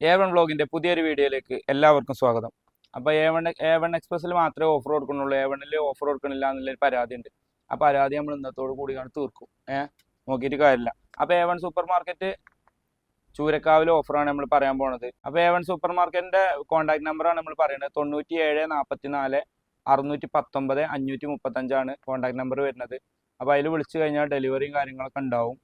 A one വ്ളോഗിന്റെ പുതിയൊരു വീഡിയോയിലേക്ക് എല്ലാവർക്കും സ്വാഗതം. അപ്പോൾ എ വൺ എ വൺ എക്സ്പ്രസ്സിൽ മാത്രമേ ഓഫർ കൊടുക്കുന്നുള്ളൂ. എ വണ്ണിൽ ഓഫർ കൊടുക്കണില്ല എന്നുള്ളൊരു പരാതി ഉണ്ട് ആ പരാതി നമ്മൾ ഇന്നത്തോട് കൂടി കാണി തീർക്കും. ഏഹ് നോക്കിയിട്ട് കാര്യമില്ല. അപ്പോൾ എ വൺ സൂപ്പർ മാർക്കറ്റ് ചൂരക്കാവിലെ ഓഫറാണ് നമ്മൾ പറയാൻ പോണത്. അപ്പോൾ എ വൺ സൂപ്പർ മാർക്കറ്റിന്റെ കോൺടാക്ട് നമ്പറാണ് നമ്മൾ പറയുന്നത്. തൊണ്ണൂറ്റി ഏഴ് നാൽപ്പത്തി നാല് അറുന്നൂറ്റി പത്തൊമ്പത് അഞ്ഞൂറ്റി മുപ്പത്തഞ്ചാണ് കോൺടാക്ട് നമ്പർ വരുന്നത്. അപ്പോൾ അതിൽ വിളിച്ചു കഴിഞ്ഞാൽ ഡെലിവറിയും കാര്യങ്ങളൊക്കെ ഉണ്ടാവും.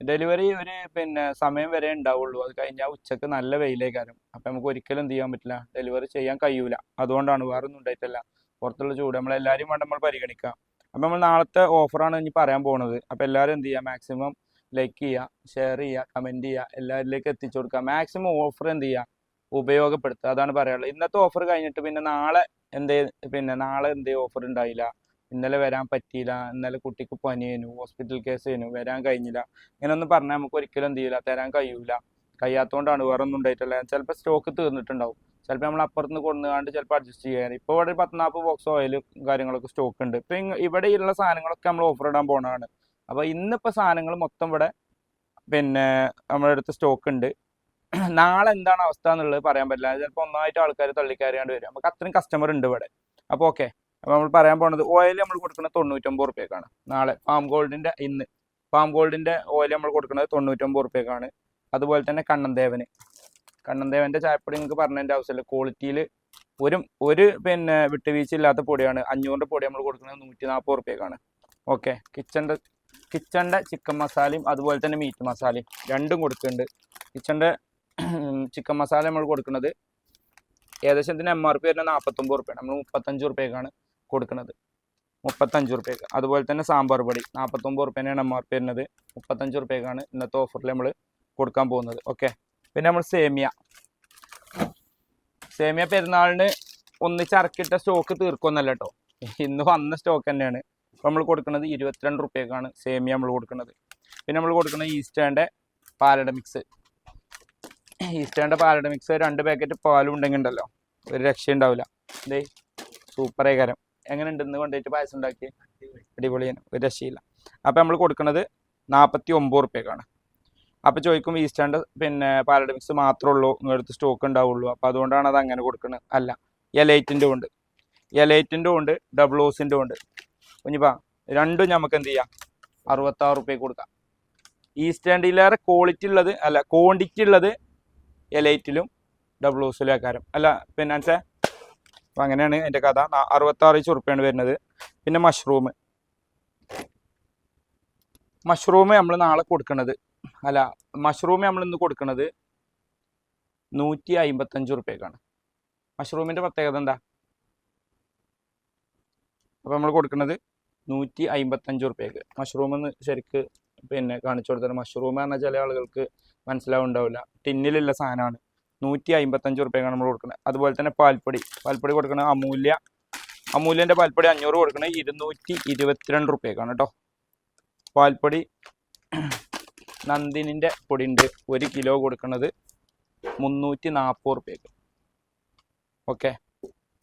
ഡെലിവറി ഒരു പിന്നെ സമയം വരെ ഉണ്ടാവുള്ളൂ. അത് കഴിഞ്ഞാൽ ഉച്ചയ്ക്ക് നല്ല വെയിലേക്കാരും. അപ്പം നമുക്ക് ഒരിക്കലും എന്ത് ചെയ്യാൻ പറ്റില്ല. ഡെലിവറി ചെയ്യാൻ കഴിയൂല. അതുകൊണ്ടാണ് വേറെ ഒന്നും ഉണ്ടായിട്ടല്ല. പുറത്തുള്ള ചൂട്. നമ്മളെല്ലാവരും വേണ്ട നമ്മൾ പരിഗണിക്കാം. അപ്പം നമ്മൾ നാളത്തെ ഓഫറാണ് ഇനി പറയാൻ പോണത്. അപ്പോൾ എല്ലാവരും എന്ത് ചെയ്യുക മാക്സിമം ലൈക്ക് ചെയ്യുക ഷെയർ ചെയ്യുക കമന്റ് ചെയ്യുക എല്ലാവരിലേക്ക് എത്തിച്ചു കൊടുക്കുക മാക്സിമം ഓഫർ എന്ത് ചെയ്യുക ഉപയോഗപ്പെടുത്തുക. അതാണ് പറയാനുള്ളത്. ഇന്നത്തെ ഓഫർ കഴിഞ്ഞിട്ട് പിന്നെ നാളെ എന്തേ പിന്നെ നാളെ എന്തേ ഓഫർ ഉണ്ടായില്ല? ഇന്നലെ വരാൻ പറ്റിയില്ല ഇന്നലെ കുട്ടിക്ക് പനിയേനു ഹോസ്പിറ്റൽ കേസ് ചെയ്യുന്നു വരാൻ കഴിഞ്ഞില്ല. ഇങ്ങനെയൊന്നും പറഞ്ഞാൽ നമുക്ക് ഒരിക്കലും എന്ത് ചെയ്യില്ല തരാൻ കഴിയൂല. കഴിയാത്തതുകൊണ്ടാണ് വേറെ ഒന്നും ഉണ്ടായിട്ടില്ല. ചിലപ്പോൾ സ്റ്റോക്ക് തീർന്നിട്ടുണ്ടാവും. ചിലപ്പോൾ നമ്മൾ അപ്പുറത്ത് നിന്ന് കൊണ്ടുകാണ്ട് ചിലപ്പോൾ അഡ്ജസ്റ്റ് ചെയ്യാൻ ഇപ്പോൾ ഇവിടെ ഒരു പത്ത് നാൽപ്പത് ബോക്സ് ഓയിൽ കാര്യങ്ങളൊക്കെ സ്റ്റോക്ക് ഉണ്ട്. ഇപ്പം ഇവിടെ ഉള്ള സാധനങ്ങളൊക്കെ നമ്മൾ ഓഫർ ഇടാൻ പോണതാണ്. അപ്പോൾ ഇന്നിപ്പോൾ സാധനങ്ങൾ മൊത്തം ഇവിടെ പിന്നെ നമ്മുടെ അടുത്ത് സ്റ്റോക്ക് ഉണ്ട്. നാളെ എന്താണ് അവസ്ഥ എന്നുള്ളത് പറയാൻ പറ്റില്ല. ചിലപ്പോൾ ഒന്നായിട്ട് ആൾക്കാർ തള്ളിക്കയറിയാണ്ട് വരും. നമുക്ക് അത്രയും കസ്റ്റമർ ഉണ്ട് ഇവിടെ. അപ്പോൾ ഓക്കെ അപ്പോൾ നമ്മൾ പറയാൻ പോണത് ഓയിൽ നമ്മൾ കൊടുക്കുന്നത് തൊണ്ണൂറ്റൊമ്പത് റുപ്യക്കാണ് നാളെ പാം ഗോൾഡിന്റെ ഇന്ന് പാം ഗോൾഡിന്റെ ഓയിൽ നമ്മൾ കൊടുക്കുന്നത് തൊണ്ണൂറ്റൊമ്പത് റുപ്യക്കാണ് അതുപോലെ തന്നെ കണ്ണന്ദേവന് കണ്ണന്ദേവന്റെ ചായപ്പൊടി നിങ്ങൾക്ക് പറഞ്ഞതിന്റെ ആവശ്യമില്ല. ക്വാളിറ്റിയിൽ ഒരു ഒരു പിന്നെ വിട്ടുവീഴ്ച ഇല്ലാത്ത പൊടിയാണ്. അഞ്ഞൂറിന്റെ പൊടി നമ്മൾ കൊടുക്കുന്നത് നൂറ്റി നാൽപ്പത് റുപ്യക്കാണ് ഓക്കെ കിച്ചന്റെ കിച്ചന്റെ ചിക്കൻ മസാലയും അതുപോലെ തന്നെ മീറ്റ് മസാലയും രണ്ടും കൊടുക്കുന്നുണ്ട്. കിച്ചന്റെ ചിക്കൻ മസാല നമ്മൾ കൊടുക്കുന്നത് ഏകദേശം ഇതിന് എം ആർ പി വരുന്നത് നാൽപ്പത്തൊമ്പത് റുപ്യാണ് നമ്മൾ മുപ്പത്തഞ്ച് റുപ്യക്കാണ് കൊടുക്കുന്നത് മുപ്പത്തഞ്ച് റുപ്യക്ക് അതുപോലെ തന്നെ സാമ്പാർ പൊടി. നാൽപ്പത്തൊമ്പത് റുപ്യനാണ് എം ആർ പി വരുന്നത്. മുപ്പത്തഞ്ച് റുപ്യക്കാണ് ഇന്നത്തെ ഓഫറിൽ നമ്മൾ കൊടുക്കാൻ പോകുന്നത്. ഓക്കെ പിന്നെ നമ്മൾ സേമിയ. സേമിയ പെരുന്നാളിന് ഒന്നിച്ച് ഇറക്കിയിട്ട സ്റ്റോക്ക് തീർക്കൊന്നല്ല കേട്ടോ ഇന്ന് വന്ന സ്റ്റോക്ക് തന്നെയാണ്. നമ്മൾ കൊടുക്കുന്നത് ഇരുപത്തിരണ്ട് റുപ്യക്കാണ് സേമിയ നമ്മൾ കൊടുക്കുന്നത് പിന്നെ നമ്മൾ കൊടുക്കുന്നത് ഈസ്റ്റേന്റെ പാലട മിക്സ് ഈസ്റ്റേന്റെ പാലട മിക്സ് രണ്ട് പാക്കറ്റ് പാലും ഉണ്ടെങ്കിൽ ഉണ്ടല്ലോ ഒരു രക്ഷയുണ്ടാവില്ല ഇതേ സൂപ്പർ ഏകരം. എങ്ങനെ ഉണ്ടെന്ന് കൊണ്ടുപോയിട്ട് പായസം ഉണ്ടാക്കി അടിപൊളിയാണ് ഒരു രക്ഷയില്ല നമ്മൾ കൊടുക്കുന്നത് നാൽപ്പത്തി ഒമ്പത് റുപ്യക്കാണ് അപ്പോൾ ചോദിക്കും ഈസ്റ്റാൻഡ് പിന്നെ പാലഡ് മിക്സ് മാത്രമേ ഉള്ളൂ നിങ്ങളുടെ സ്റ്റോക്ക് ഉണ്ടാവുള്ളൂ. അപ്പോൾ അതുകൊണ്ടാണ് അത് അങ്ങനെ കൊടുക്കുന്നത് അല്ല എലൈറ്റിന്റെ ഉണ്ട്. എലൈറ്റിന്റെ ഉണ്ട് ഡബിൾ ഓസിന്റെ ഉണ്ട്. കുഞ്ഞിപ്പാ രണ്ടും നമുക്ക് എന്ത് ചെയ്യാം? അറുപത്താറ് റുപ്യ കൊടുക്കാം. ഈസ്റ്റാൻഡിലേറെ ക്വാളിറ്റി ഉള്ളത് അല്ല ക്വാണ്ടിറ്റി ഉള്ളത് എലൈറ്റിലും ഡബിൾ ഓസിലും ആക്കാരം. അല്ല പിന്നെ വെച്ചാൽ അപ്പം അങ്ങനെയാണ് എന്റെ കഥ. അറുപത്താറ് ചുറുപ്പിയാണ് വരുന്നത്. പിന്നെ മഷ്റൂം മഷ്റൂം നമ്മൾ നാളെ കൊടുക്കുന്നത് അല്ല മഷ്റൂം നമ്മൾ ഇന്ന് കൊടുക്കുന്നത് നൂറ്റി അമ്പത്തഞ്ച് റുപ്യക്കാണ് മഷ്റൂമിന്റെ പ്രത്യേകത എന്താ? അപ്പോൾ നമ്മൾ കൊടുക്കുന്നത് നൂറ്റി അമ്പത്തഞ്ച് റുപ്യക്ക് മഷ്റൂം എന്ന് ശരിക്ക് പിന്നെ കാണിച്ചു കൊടുത്തത് മഷ്റൂം പറഞ്ഞാൽ ചില ആളുകൾക്ക് മനസ്സിലാവുണ്ടാവില്ല. ടിന്നിലുള്ള സാധനമാണ്. നൂറ്റി അമ്പത്തഞ്ച് റുപ്യക്കാണ് നമ്മൾ കൊടുക്കുന്നത് അതുപോലെ തന്നെ പാൽപ്പൊടി. പാൽപ്പൊടി കൊടുക്കുന്നത് അമൂല്യ. അമൂല്യന്റെ പാൽപ്പൊടി അഞ്ഞൂറ് കൊടുക്കുന്നത് ഇരുന്നൂറ്റി ഇരുപത്തിരണ്ട് റുപ്യക്കാണ് കേട്ടോ പാൽപ്പൊടി നന്ദിനിന്റെ പൊടി ഉണ്ട് ഒരു കിലോ കൊടുക്കുന്നത് മുന്നൂറ്റി നാൽപ്പത് റുപ്യക്ക് ഓക്കെ.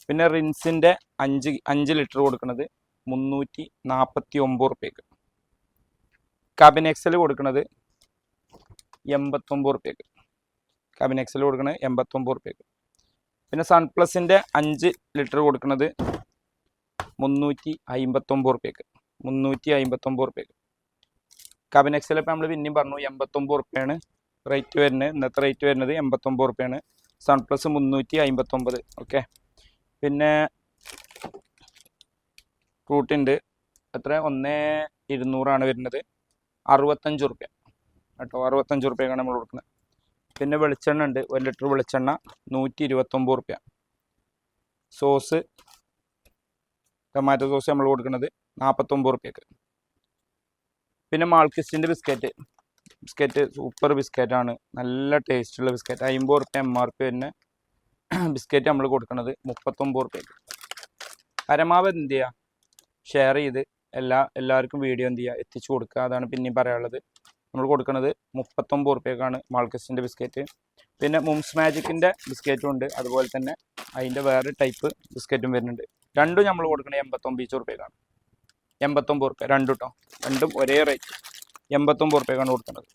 പിന്നെ റിൻസിന്റെ അഞ്ച് അഞ്ച് ലിറ്റർ കൊടുക്കുന്നത് മുന്നൂറ്റി നാൽപ്പത്തി ഒമ്പത് റുപ്യക്ക് കബിനെക്സൽ കൊടുക്കുന്നത് എൺപത്തൊമ്പത് റുപ്യക്ക് കബിൻ എക്സൽ കൊടുക്കുന്നത് എൺപത്തൊമ്പത് റുപ്യക്ക് പിന്നെ സൺപ്ലസിന്റെ അഞ്ച് ലിറ്റർ കൊടുക്കുന്നത് മുന്നൂറ്റി അമ്പത്തൊമ്പത് റുപ്യക്ക് മുന്നൂറ്റി അമ്പത്തൊമ്പത് റുപ്യക്ക് ഇപ്പം നമ്മൾ പിന്നെയും പറഞ്ഞു എൺപത്തൊമ്പത് റുപ്യാണ് റേറ്റ് വരുന്നത്. ഇന്നത്തെ റേറ്റ് വരുന്നത് എൺപത്തൊമ്പത് റുപ്യാണ് സൺപ്ലസ് മുന്നൂറ്റി അമ്പത്തൊമ്പത് ഓക്കെ പിന്നെ ഫ്രൂട്ടുണ്ട് എത്ര? ഒന്ന് ഇരുന്നൂറാണ് വരുന്നത്. അറുപത്തഞ്ച് റുപ്യ കേട്ടോ. അറുപത്തഞ്ച് റുപ്യക്കാണ് നമ്മൾ കൊടുക്കുന്നത് പിന്നെ വെളിച്ചെണ്ണ ഉണ്ട്. ഒരു ലിറ്റർ വെളിച്ചെണ്ണ നൂറ്റി ഇരുപത്തൊമ്പത് റുപ്യ സോസ് ടൊമാറ്റോ സോസ് നമ്മൾ കൊടുക്കുന്നത് നാൽപ്പത്തൊമ്പത് റുപ്യക്ക് പിന്നെ മാൾക്കിസ്റ്റിന്റെ ബിസ്ക്കറ്റ്. ബിസ്ക്കറ്റ് സൂപ്പർ ബിസ്ക്കറ്റാണ്. നല്ല ടേസ്റ്റുള്ള ബിസ്ക്കറ്റ്. അമ്പത് റുപ്യ എം ആർ പി തന്നെ ബിസ്ക്കറ്റ് നമ്മൾ കൊടുക്കുന്നത് മുപ്പത്തൊമ്പത് റുപ്യക്ക് പരമാവധി എന്ത് ചെയ്യുക ഷെയർ ചെയ്ത് എല്ലാ എല്ലാവർക്കും വീഡിയോ എന്ത് ചെയ്യുക എത്തിച്ചു കൊടുക്കുക. അതാണ് പിന്നെയും പറയാനുള്ളത്. നമ്മൾ കൊടുക്കുന്നത് മുപ്പത്തൊമ്പത് റുപ്യക്കാണ് മാൾക്കസിന്റെ ബിസ്ക്കറ്റ് പിന്നെ മുംസ് മാജിക്കിന്റെ ബിസ്ക്കറ്റും ഉണ്ട്. അതുപോലെ തന്നെ അതിന്റെ വേറെ ടൈപ്പ് ബിസ്ക്കറ്റും വരുന്നുണ്ട്. രണ്ടും നമ്മൾ കൊടുക്കുന്നത് എൺപത്തൊമ്പത് റുപ്യക്കാണ് എൺപത്തൊമ്പത് റുപ്യ രണ്ടും കേട്ടോ രണ്ടും ഒരേ റേറ്റ് എൺപത്തൊമ്പത് റുപ്യക്കാണ് കൊടുക്കുന്നത്.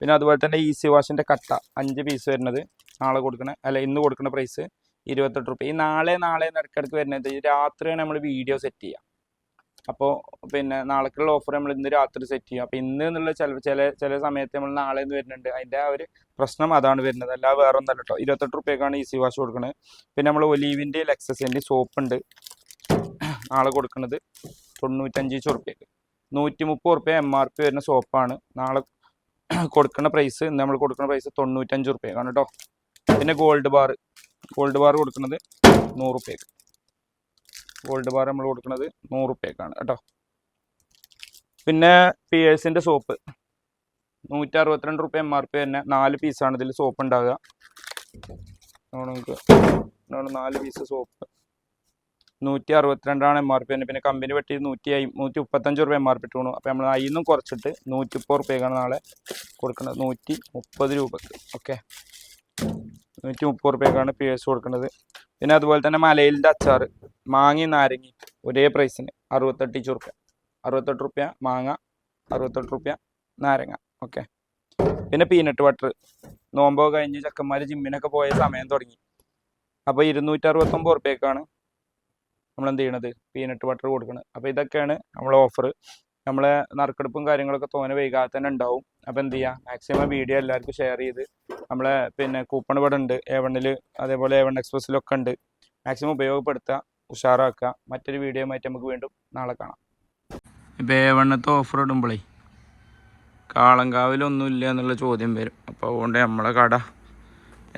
പിന്നെ അതുപോലെ തന്നെ ഈസി വാഷിന്റെ കട്ട. അഞ്ച് പീസ് വരുന്നത്. നാളെ കൊടുക്കുന്ന അല്ല ഇന്ന് കൊടുക്കുന്ന പ്രൈസ് ഇരുപത്തെട്ട് റുപ്യ ഈ നാളെ നാളെ ഇടയ്ക്കിടയ്ക്ക് വരുന്നത് രാത്രിയാണ് നമ്മൾ വീഡിയോ സെറ്റ് ചെയ്യുക അപ്പോൾ പിന്നെ നാളേക്കുള്ള ഓഫർ നമ്മൾ ഇന്ന് രാത്രി സെറ്റ് ചെയ്യും. അപ്പോൾ ഇന്ന് എന്നുള്ള ചില ചില ചില സമയത്ത് നമ്മൾ നാളെ നിന്ന് വരുന്നുണ്ട്. അതിന്റെ ആ ഒരു പ്രശ്നം അതാണ് വരുന്നത്. അല്ല വേറെ ഒന്നല്ല കേട്ടോ ഇരുപത്തെട്ട് റുപ്യക്കാണ് സി വാഷ് കൊടുക്കുന്നത് പിന്നെ നമ്മൾ ഒലീവിന്റെ ലെക്സസിന്റെ സോപ്പ് ഉണ്ട്. നാളെ കൊടുക്കുന്നത് തൊണ്ണൂറ്റഞ്ച് റുപ്യക്ക് നൂറ്റി മുപ്പത് റുപ്യ എം ആർ പി വരുന്ന സോപ്പാണ് നാളെ കൊടുക്കുന്ന പ്രൈസ് ഇന്ന് നമ്മൾ കൊടുക്കുന്ന പ്രൈസ് തൊണ്ണൂറ്റഞ്ച് റുപ്യക്കാണ് കേട്ടോ പിന്നെ ഗോൾഡ് ബാർ ഗോൾഡ് ബാർ കൊടുക്കുന്നത് നൂറ് റുപ്യക്ക്. ഗോൾഡ് ബാർ നമ്മൾ കൊടുക്കുന്നത് നൂറ് റുപ്യക്കാണ് കേട്ടോ. പിന്നെ പിയേഴ്സിന്റെ സോപ്പ്. നൂറ്റി അറുപത്തിരണ്ട് റുപ്യ എം ആർ പി തന്നെ നാല് പീസാണ് ഇതിൽ സോപ്പ് ഉണ്ടാകുക നമുക്ക് നാല് പീസ് സോപ്പ്. നൂറ്റി അറുപത്തിരണ്ടാണ് എം ആർ പി തന്നെ. പിന്നെ കമ്പനി വെട്ടി നൂറ്റി അയി നൂറ്റി മുപ്പത്തഞ്ച് റുപ്യ എം ആർ പി ഇട്ടുകൊണ്ടു അപ്പോൾ നമ്മൾ അതിൽ നിന്നും കുറച്ചിട്ട് നൂറ്റി മുപ്പത് റുപ്യക്കാണ് നാളെ കൊടുക്കുന്നത് നൂറ്റി മുപ്പത് രൂപക്ക്. ഓക്കെ. നൂറ്റി മുപ്പത് റുപ്യക്കാണ് പി എസ് കൊടുക്കുന്നത് പിന്നെ അതുപോലെ തന്നെ മലയിലിന്റെ അച്ചാർ മാങ്ങയും നാരങ്ങയും ഒരേ പ്രൈസിന് അറുപത്തെട്ട് റുപ്യ അറുപത്തെട്ട് റുപ്യ മാങ്ങ അറുപത്തെട്ട് റുപ്യ നാരങ്ങ. ഓക്കെ പിന്നെ പീനട്ട് ബട്ടർ നോമ്പോ കഴിഞ്ഞ് ചെക്കന്മാർ ജിമ്മിനൊക്കെ പോയ സമയം തുടങ്ങി. അപ്പോൾ ഇരുന്നൂറ്റി അറുപത്തൊമ്പത് റുപ്യക്കാണ് നമ്മൾ എന്ത് ചെയ്യണത് പീനട്ട് ബട്ടർ കൊടുക്കുന്നത് അപ്പോൾ ഇതൊക്കെയാണ് നമ്മളെ ഓഫർ നമ്മളെ നറുക്കെടുപ്പും കാര്യങ്ങളൊക്കെ തോനെ വൈകാതെ തന്നെ ഉണ്ടാവും. അപ്പോൾ എന്ത് ചെയ്യുക മാക്സിമം വീഡിയോ എല്ലാവർക്കും ഷെയർ ചെയ്ത് നമ്മളെ പിന്നെ കൂപ്പൺ ഇവിടെ ഉണ്ട്. എ വണ്ണിൽ അതേപോലെ എ വൺ എക്സ്പ്രസ്സിലൊക്കെ ഉണ്ട്. മാക്സിമം ഉപയോഗപ്പെടുത്തുക ഉഷാറാക്കുക. മറ്റൊരു വീഡിയോയുമായിട്ട് നമുക്ക് വീണ്ടും നാളെ കാണാം. ഇപ്പോൾ എ വണ്ണത്തെ ഓഫർ ഇടുമ്പോഴേ കാളങ്കാവിലൊന്നുമില്ല എന്നുള്ള ചോദ്യം വരും. അപ്പോൾ അതുകൊണ്ട് നമ്മളെ കട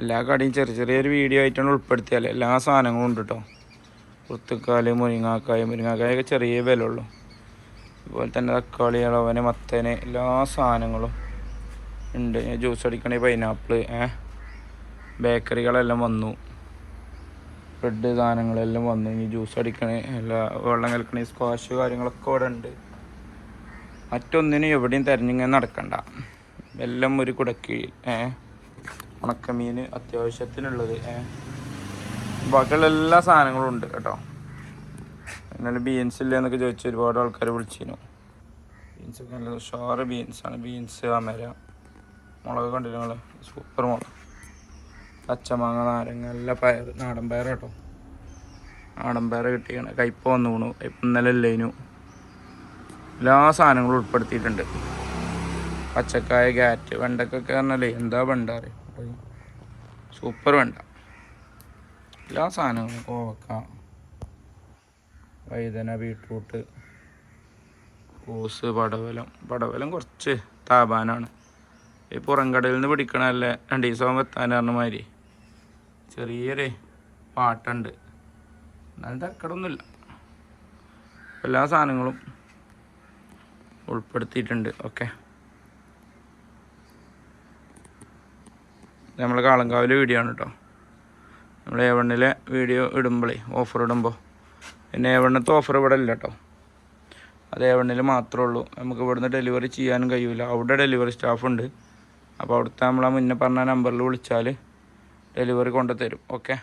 എല്ലാ കടയും ചെറിയ ചെറിയൊരു വീഡിയോ ആയിട്ടാണ് ഉൾപ്പെടുത്തിയാൽ എല്ലാ സാധനങ്ങളും ഉണ്ട് കേട്ടോ കുത്തുക്കാൽ മുരിങ്ങാക്കായ മുരിങ്ങാക്കായൊക്കെ ചെറിയ വില ഉള്ളൂ അതുപോലെ തന്നെ തക്കാളി ഇളവന് മത്തന് എല്ലാ സാധനങ്ങളും ഉണ്ട്. ജ്യൂസ് അടിക്കണ പൈനാപ്പിൾ ബേക്കറികളെല്ലാം വന്നു. ബ്രെഡ് സാധനങ്ങളെല്ലാം വന്നു. ഇനി ജ്യൂസ് അടിക്കണ എല്ലാ വെള്ളം കലക്കണ സ്ക്വാഷ് കാര്യങ്ങളൊക്കെ ഇവിടെ ഉണ്ട്. മറ്റൊന്നിനും എവിടെയും തിരഞ്ഞിങ്ങനെ നടക്കണ്ട. എല്ലാം ഒരു കുടക്കീഴിൽ ഉണക്കമീൻ അത്യാവശ്യത്തിനുള്ളത് ബാക്കിയുള്ള എല്ലാ സാധനങ്ങളും ഉണ്ട് കേട്ടോ. എന്നാലും ബീൻസ് ഇല്ല എന്നൊക്കെ ചോദിച്ചു ഒരുപാട് ആൾക്കാർ വിളിച്ചിരുന്നു. ബീൻസ് ഒക്കെ നല്ല ഉഷാറ് ബീൻസാണ് ബീൻസ് അമര മുളക് നിങ്ങൾ സൂപ്പർ മുളക്. പച്ചമാങ്ങ നാരങ്ങ നല്ല പയർ നാടൻ പയർ കേട്ടോ. നാടൻ പയർ കിട്ടിയാണ് കയ്പ വന്നു വീണു. കയ്പ ഇന്നലെ ഇല്ലേനു. എല്ലാ സാധനങ്ങളും ഉൾപ്പെടുത്തിയിട്ടുണ്ട്. പച്ചക്കായ ഗാറ്റ് വെണ്ടക്കൊക്കെ പറഞ്ഞാലേ എന്താ വെണ്ട അറിയാം? സൂപ്പർ വെണ്ട. എല്ലാ സാധനങ്ങളും. കോവക്ക വഴുതന ബീട്രൂട്ട് കൂസ് പടവലം പടവലം കുറച്ച് താപാനാണ്. ഈ പുറംകടയിൽ നിന്ന് പിടിക്കണല്ലേ രണ്ട് ദിവസം എത്താൻ പറഞ്ഞ മാതിരി ചെറിയൊരു പാട്ടുണ്ട്. എന്നാലും തക്കടൊന്നുമില്ല. എല്ലാ സാധനങ്ങളും ഉൾപ്പെടുത്തിയിട്ടുണ്ട്. ഓക്കെ. നമ്മൾ കാളങ്കാവിലെ വീഡിയോ ആണ് കേട്ടോ. നമ്മൾ എവണ്ണിലെ വീഡിയോ ഇടുമ്പോഴേ ഓഫർ ഇടുമ്പോൾ പിന്നെ എ വണ്ണത്തെ ഓഫർ ഇവിടെ ഇല്ല കേട്ടോ അത് എ വണ്ണിൽ മാത്രമേ ഉള്ളൂ. നമുക്ക് ഇവിടുന്ന് ഡെലിവറി ചെയ്യാനും കഴിയില്ല അവിടെ ഡെലിവറി സ്റ്റാഫ് ഉണ്ട്. അപ്പോൾ അവിടുത്തെ നമ്മൾ ആ മുന്നേ പറഞ്ഞ നമ്പറിൽ വിളിച്ചാൽ ഡെലിവറി കൊണ്ടുതരും ഓക്കെ